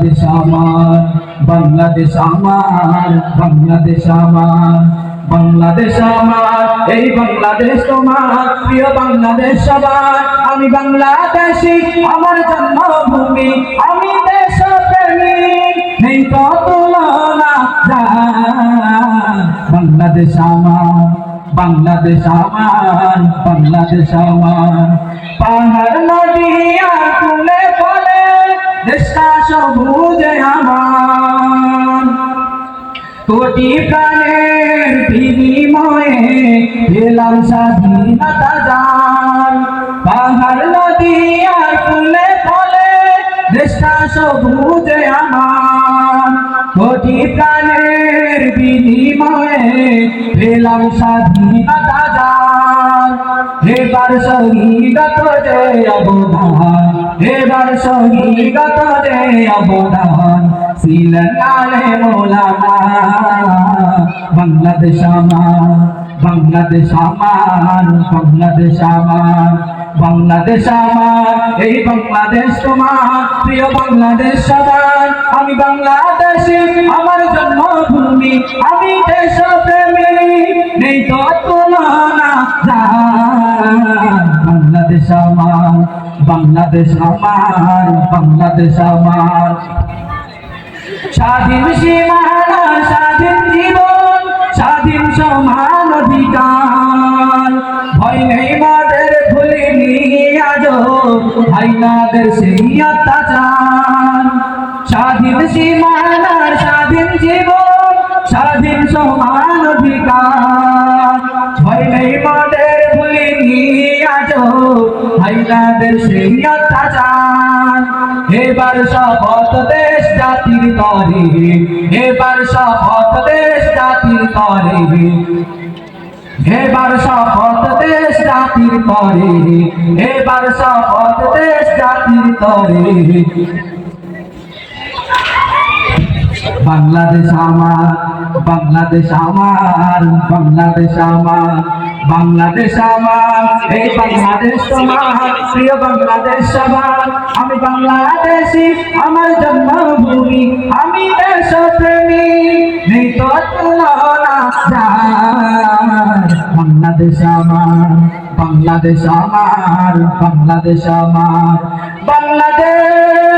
বাংলাদেশ আমার বাংলাদেশ আমার বাংলাদেশ আমার বাংলাদেশ আমার, এই বাংলাদেশ তোমার, প্রিয় বাংলাদেশ সবার। আমি বাংলাদেশি, আমার জন্মভূমি, আমি দেশপ্রেমী, নেই তো বাংলাদেশ আমার বাংলাদেশ আমার বাংলাদেশ আমার। পাহাড় নদী সবুজে আমার কোটি প্রাণের বিনিময়ে পেলাম স্বাধীনতা যান পাহাড়, নদী আর ফুলে ফলে দেশটা সবুজে আমার কোটি প্রাণের বিনিময়ে পেলাম স্বাধীনতা যান এবার শহীদত যে অবদান। এবার যে অবদান, ছিলেন আলে মৌলানা। বাংলাদেশ আমার বাংলাদেশ আমার বাংলাদেশ আমার বাংলাদেশ আমার, এই বাংলাদেশ তোমার, প্রিয় বাংলাদেশ সবার আমি বাংলাদেশি, আমার জন্মভূমি, আমি দেশপ্রেমী। আমার বাংলাদেশ আমার বাংলাদেশ আমার। স্বাধীন সীমানা, স্বাধীন জীবন, স্বাধীন সমান অধিকার। ভয় নেই মাদের ভুলিনি আজ ভাইনাদের সেই অত্যাচার। স্বাধীন সীমানা, স্বাধীন জীবন, স্বাধীন সমান অধিকার। ভয় নেই মাদের ভাইনাদের সেই অত্যাচার। এবার শপথ দেশ জাতির তরে। এবার শপথ দেশ জাতির তরে। এবার শপথ দেশ জাতির তরে। এবার শপথ দেশ জাতির তরে। বাংলাদেশ আমার বাংলাদেশ আমার বাংলাদেশ আমার বাংলাদেশ আমার, এই বাংলাদেশ তোমার, প্রিয় বাংলাদেশ সবার আমি বাংলাদেশি, আমার জন্মভূমি, আমি দেশপ্রেমী, নেই তো বাংলাদেশ আমার বাংলাদেশ আমার বাংলাদেশ আমার, বাংলাদেশ